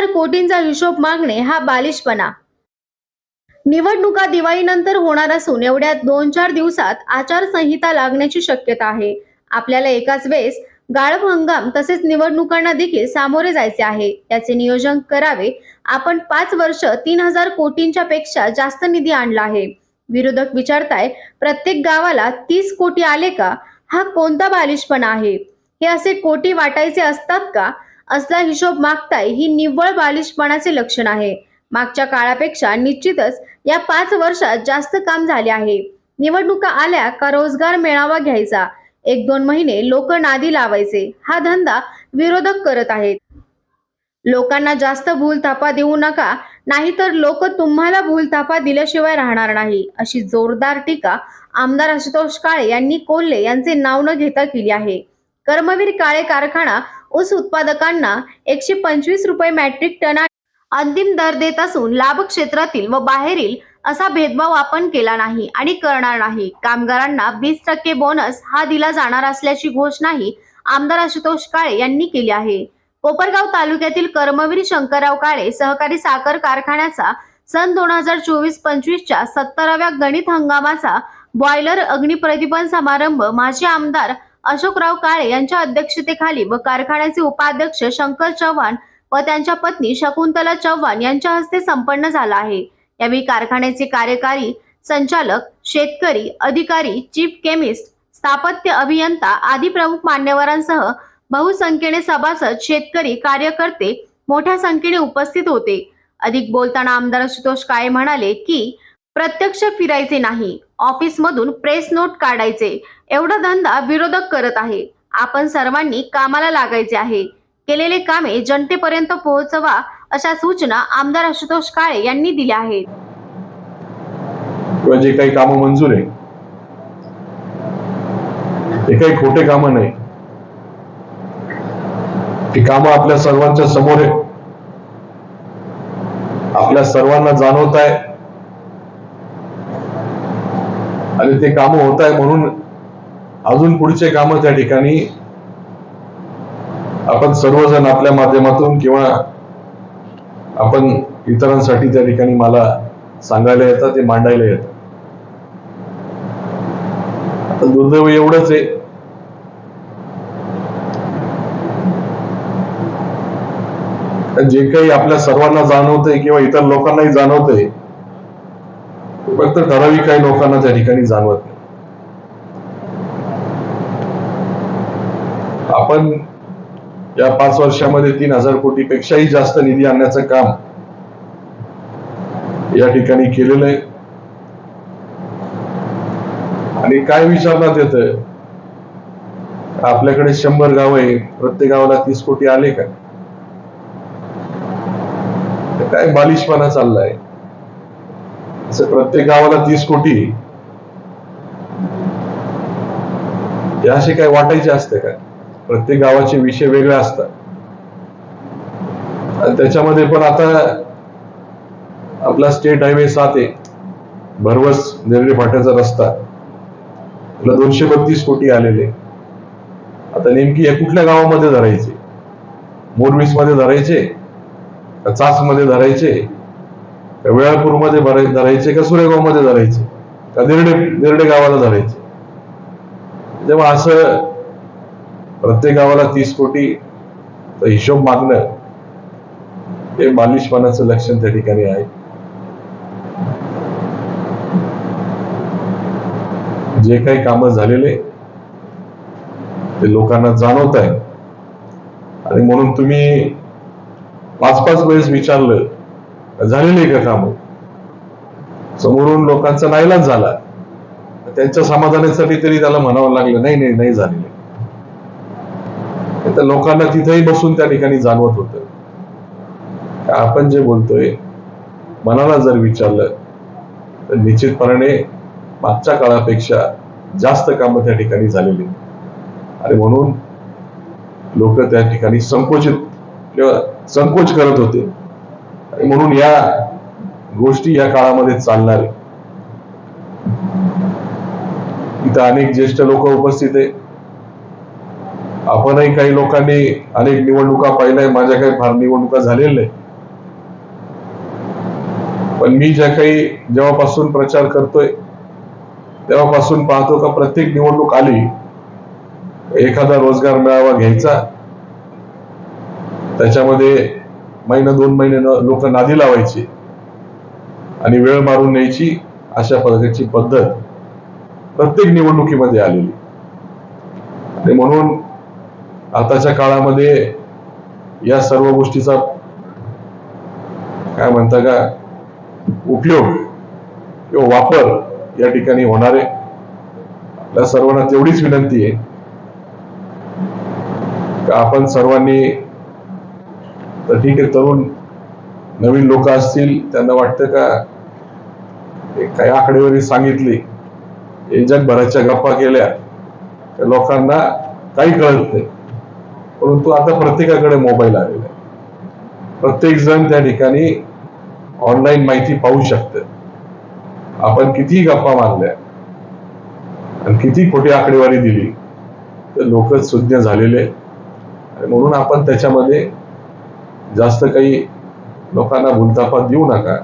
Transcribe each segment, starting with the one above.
हजार कोटींचा हिशोब मागणे हा बालिशपणा. निवडणुका दिवाळीनंतर होणार असून एवढ्या दोन चार दिवसात आचारसंहिता लागण्याची शक्यता आहे. आपल्याला एकाच वेळेस गाळप हंगाम तसेच निवडणुकांना देखील सामोरे जायचे आहे. त्याचे नियोजन करावे. आपण पाच वर्ष तीन हजार कोटींच्या पेक्षा जास्त निधी आणला आहे. विरोधक विचारताय प्रत्येक गावाला तीस कोटी आले का? हा कोणता बालिशपणा आहे? हे असे कोटी वाटायचे असतात का? असला हिशोब मागताय ही निव्वळ बालिशपणाचे लक्षण आहे. मागच्या काळापेक्षा निश्चितच या पाच वर्षात जास्त काम झाले आहे. निवडणुका आल्या का रोजगार मेळावा घ्यायचा. एक दोन महिने लोक नादी लावायचे. हा धंदा विरोधक करत आहेत. लोकांना जास्त भूलथापा देऊ नका नाहीतर लोक तुम्हाला भूलथापा दिल्याशिवाय राहणार नाही अशी जोरदार टीका आमदार आशुतोष काळे यांनी कोल्हे यांचे नाव न घेता केली आहे. कर्मवीर काळे कारखाना ऊस उत्पादकांना एकशे पंचवीस रुपये मॅट्रिक टन अंतिम दर देत असून लाभ क्षेत्रातील व बाहेरील असा भेदभाव आपण केला नाही आणि करणार नाही. कामगारांना वीस टक्के बोनस हा दिला जाणार असल्याची घोषणाही आमदार आशुतोष काळे यांनी केली आहे. कोपरगाव तालुक्यातील कर्मवीर शंकरराव काळे सहकारी साखर कारखान्याचा सन दोन हजार चोवीस पंचवीसच्या सत्तराव्या गणित हंगामाचा बॉयलर अग्निप्रदीपन समारंभ माजी आमदार अशोकराव काळे यांच्या अध्यक्षतेखाली व कारखान्याचे उपाध्यक्ष शंकर चव्हाण व त्यांच्या पत्नी शकुंतला चव्हाण यांच्या हस्ते संपन्न झाला आहे. यावेळी कारखान्याचे कार्यकारी संचालक शेतकरी अधिकारी चीफ केमिस्ट स्थापत्य अभियंता आदी प्रमुख मान्यवरांसह बहुसंख्येने सभासद शेतकरी कार्यकर्ते मोठ्या संख्येने उपस्थित होते. अधिक बोलताना आमदार आशुतोष काळे म्हणाले की प्रत्यक्ष फिरायचे नाही. ऑफिसमधून प्रेस नोट काढायचे. एवढा धंदा विरोधक करत आहे. आपण सर्वांनी कामाला लागायचे आहे. केलेले कामे जनतेपर्यंत पोहोचवा अशा सूचना आमदार आशुतोष काळे यांनी दिल्या आहेत. किंवा जे काही कामं मंजूर आहे ते काही खोटे कामं नाही. ती कामं आपल्या सर्वांच्या समोर आहे आपल्या सर्वांना जाणवत आहे आणि ते कामं होत आहे म्हणून अजून पुढचे कामं त्या ठिकाणी आपण सर्वजण आपल्या माध्यमातून किंवा आपण इतरांसाठी त्या ठिकाणी मला सांगायला येतात ते मांडायला येतात. दुर्दैव एवढंच आहे. जे काही आपल्या सर्वांना जाणवतंय किंवा इतर लोकांनाही जाणवतंय फक्त ठराविक काही लोकांना त्या ठिकाणी जाणवत नाही. आपण या पाच वर्षामध्ये तीन हजार कोटी पेक्षाही जास्त निधी आणण्याचं काम या ठिकाणी केलेलं आहे. आणि काय विचारण्यात येत आपल्याकडे शंभर गाव आहे प्रत्येक गावाला तीस कोटी आले का? काय बालिशपणा चाललाय? असं प्रत्येक गावाला तीस कोटी? हे असे काय वाटायचे असते का? प्रत्येक गावाचे विषय वेगळे असतात. आणि त्याच्यामध्ये पण आता आपला स्टेट हायवे सात आहे. भरवस नेरळे फाट्याचा रस्ता. तुला दोनशे बत्तीस कोटी आलेले. आता नेमकी या कुठल्या गावामध्ये धरायचे? मोरवीसमध्ये धरायचे? का चासमध्ये धरायचे? का वेळापूरमध्ये धरायचे? का सुरेगावमध्ये धरायचे? का निर्डे निर्डे गावाला धरायचे? तेव्हा असं प्रत्येक गावाला तीस कोटी हिशोब मागणं हे मालिशपणाचं लक्षण त्या ठिकाणी आहे. जे काही काम झालेले ते लोकांना जाणवत आहे. आणि म्हणून तुम्ही पाच पाच वेळेस विचारलं झालेले का काम? समोरून लोकांचा नाईलाज झाला. त्यांच्या समाधानासाठी तरी त्याला म्हणावं लागलं नाही नाही नाही झालेले. तर लोकांना तिथेही बसून त्या ठिकाणी जाणवत होत. आपण जे बोलतोय मनाला जर विचारलं तर निश्चितपणे मागच्या काळापेक्षा जास्त कामं त्या ठिकाणी झालेली. आणि म्हणून लोक त्या ठिकाणी संकोचित किंवा संकोच करत होते. आणि म्हणून या गोष्टी या काळामध्ये चालणार. आहे इथं अनेक ज्येष्ठ लोक उपस्थित आहे. आपणही काही लोकांनी अनेक निवडणुका पाहिल्या माझ्या काही फार निवडणुका झालेल्या नाही पण मी ज्या काही जेव्हापासून प्रचार करतोय तेव्हापासून पाहतो का प्रत्येक निवडणूक आली एखादा रोजगार मेळावा घ्यायचा त्याच्यामध्ये महिना दोन महिने लोक नादी लावायची आणि वेळ मारून न्यायची अशा प्रकारची पद्धत प्रत्येक निवडणुकीमध्ये आलेली. आणि म्हणून आताच्या काळामध्ये या सर्व गोष्टीचा काय म्हणता का उपयोग किंवा वापर या ठिकाणी होणार आहे. आपल्या सर्वांना तेवढीच विनंती आहे का आपण सर्वांनी तर ठीक आहे तरुण नवीन लोक असतील त्यांना वाटतं का एक काही आकडेवारी सांगितली हे जगभराच्या गप्पा केल्या त्या लोकांना काही कळत नाही. परंतु आता प्रत्येकाकडे मोबाईल आलेला आहे. प्रत्येक जण त्या ठिकाणी ऑनलाईन माहिती पाहू शकतं. आपण कितीही गप्पा मारल्या आणि किती खोटी आकडेवारी दिली तर लोक सुज्ञ झालेले म्हणून आपण त्याच्यामध्ये जास्त काही लोकांना भूलतापा देऊ नका.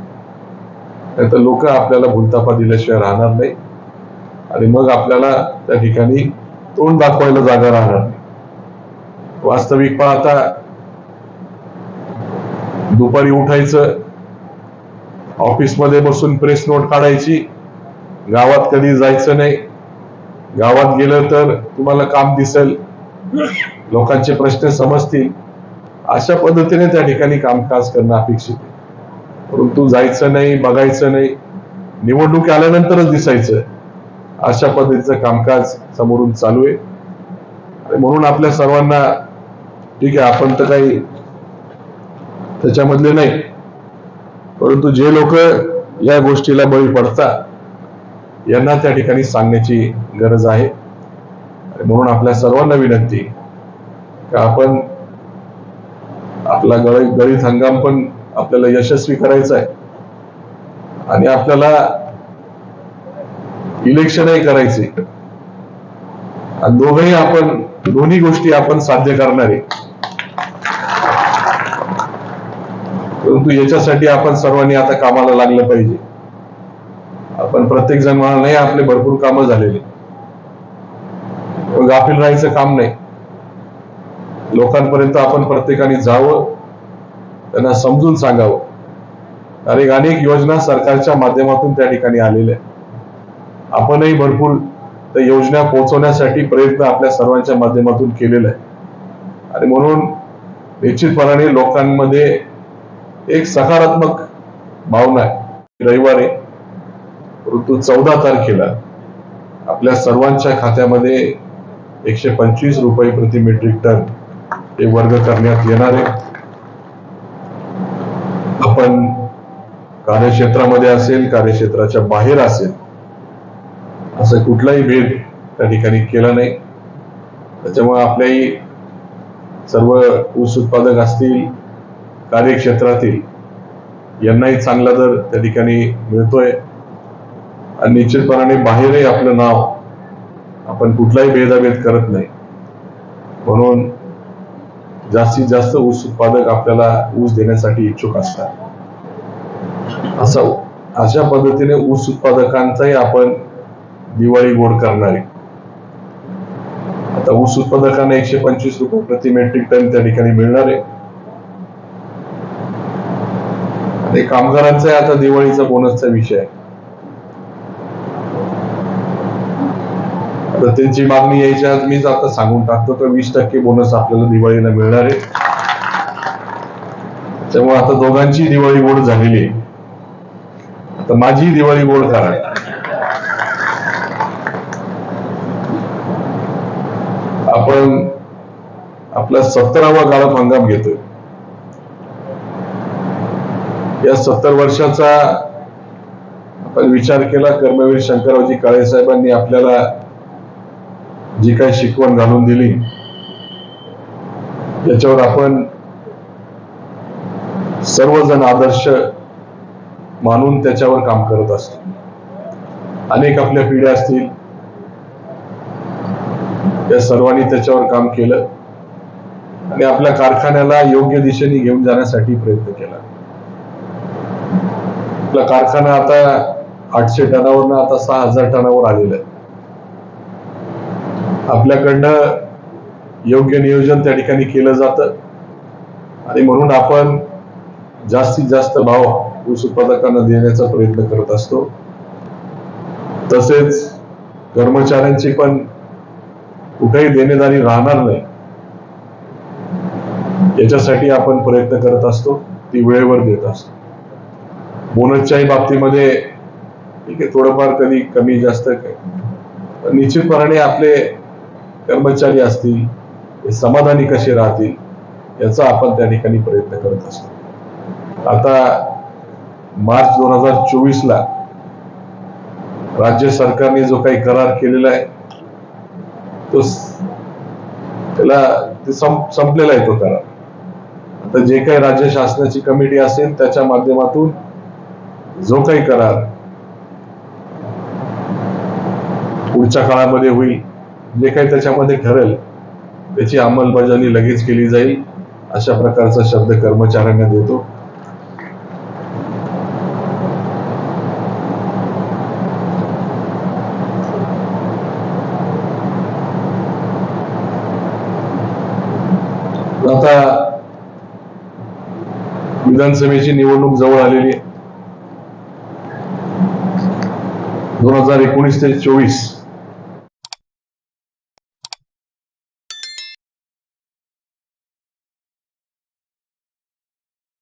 नाही तर लोक आपल्याला भूलतापा दिल्याशिवाय राहणार नाही. आणि मग आपल्याला त्या ठिकाणी तोंड दाखवायला जागा राहणार नाही. वास्तविक पाहता दुपारी उठायचं ऑफिसमध्ये बसून प्रेस नोट काढायची गावात कधी जायचं नाही गावात गेलं तर तुम्हाला काम दिसेल लोकांचे प्रश्न समजतील. अशा पद्धतीने त्या ठिकाणी कामकाज करणं अपेक्षित आहे. परंतु जायचं नाही बघायचं नाही निवडणूक आल्यानंतरच दिसायचं. अशा पद्धतीचं कामकाज समोरून चालू आहे. म्हणून आपल्या सर्वांना ठीक आहे आपण तर काही त्याच्यामधले नाही. परंतु जे लोक या गोष्टीला बळी पडतात यांना त्या ठिकाणी सांगण्याची गरज आहे. म्हणून आपल्या सर्वांना विनंती का आपण आपला गळ गळीत हंगाम पण आपल्याला यशस्वी करायचा आहे. आणि आपल्याला इलेक्शनही करायचे. आणि दोघंही आपण दोन्ही गोष्टी आपण साध्य करणार. परंतु याच्यासाठी आपण सर्वांनी आता कामाला लागलं पाहिजे. आपण प्रत्येक जण म्हणाल नाही आपले भरपूर कामं झालेले. गाफील राहायचं काम नाही. लोकांपर्यंत आपण प्रत्येकाने जावं त्यांना समजून सांगावं. कारण अनेक योजना सरकारच्या माध्यमातून त्या ठिकाणी आलेल्या आहेत. आपणही भरपूर त्या योजना पोहोचवण्यासाठी प्रयत्न आपल्या सर्वांच्या माध्यमातून केलेला आहे. आणि म्हणून निश्चितपणाने लोकांमध्ये एक सकारात्मक भावना आहे. रविवारी ऋतू चौदा तारखेला आपल्या सर्वांच्या खात्यामध्ये एकशे पंचवीस रुपये प्रति मेट्रिक टन हे वर्ग करण्यात येणार आहे. आपण कार्यक्षेत्रामध्ये असेल कार्यक्षेत्राच्या बाहेर असेल असं कुठलाही भेद त्या ठिकाणी केला नाही. त्याच्यामुळे आपल्याही सर्व ऊस उत्पादक असतील कार्यक्षेत्रातील यांनाही चांगला दर त्या ठिकाणी मिळतोय. आणि निश्चितपणाने बाहेरही आपलं नाव आपण कुठलाही भेदाभेद करत नाही. म्हणून जास्तीत जास्त ऊस उत्पादक आपल्याला ऊस देण्यासाठी इच्छुक असतात. असं अशा पद्धतीने ऊस उत्पादकांचाही आपण दिवाळी गोड करणार आहे. आता ऊस उत्पादकांना एकशे पंचवीस रुपये प्रति मेट्रिक टन त्या ठिकाणी मिळणार आहे. ते कामगारांचा आता दिवाळीचा बोनसचा विषय. आहे तर त्यांची मागणी यायच्या आज मीच आता सांगून टाकतो तर वीस टक्के बोनस आपल्याला दिवाळीला मिळणार आहे. त्यामुळे आता दोघांची दिवाळी गोड झालेली आहे. आता माझी दिवाळी गोड करा आपण आपला सत्तरावा गाळप हंगाम घेतोय. या सत्तर वर्षाचा आपण विचार केला कर्मवीर शंकररावजी काळे साहेबांनी आपल्याला जी काही शिकवण घालून दिली त्याच्यावर आपण सर्वजण आदर्श मानून त्याच्यावर काम करत असतो. अनेक आपल्या पिढ्या असतील. या सर्वांनी त्याच्यावर काम केलं आणि आपल्या कारखान्याला योग्य दिशेने घेऊन जाण्यासाठी प्रयत्न केला. आपला कारखाना आता आठशे टनावरनं आता सहा हजार टनावर आलेला आहे. आपल्याकडनं योग्य नियोजन त्या ठिकाणी केलं जातं. आणि म्हणून आपण जास्तीत जास्त भाव ऊस उत्पादकांना देण्याचा प्रयत्न करत असतो. तसेच कर्मचाऱ्यांची पण कुठेही देणेदारी राहणार नाही. याच्यासाठी आपण प्रयत्न करत असतो ती वेळेवर देत असतो. बोनसच्याही बाबतीमध्ये ठीक आहे थोडंफार कधी कमी जास्त निश्चितपणे निश्चितपणाने आपले कर्मचारी असतील हे समाधानी कसे राहतील याचा आपण त्या ठिकाणी प्रयत्न करत असतो. आता मार्च दोन हजार चोवीस ला राज्य सरकारने जो काही करार केलेला आहे तो त्याला ते संपलेला आहे तो करार. आता जे काही राज्य शासनाची कमिटी असेल त्याच्या माध्यमातून जो काही करार पुढच्या काळामध्ये होईल जे काही त्याच्यामध्ये ठरेल त्याची अंमलबजावणी लगेच केली जाईल अशा प्रकारचा शब्द कर्मचाऱ्यांना देतो. आता विधानसभेची निवडणूक जवळ आलेली आहे. दोन हजार एकोणीस ते चोवीस.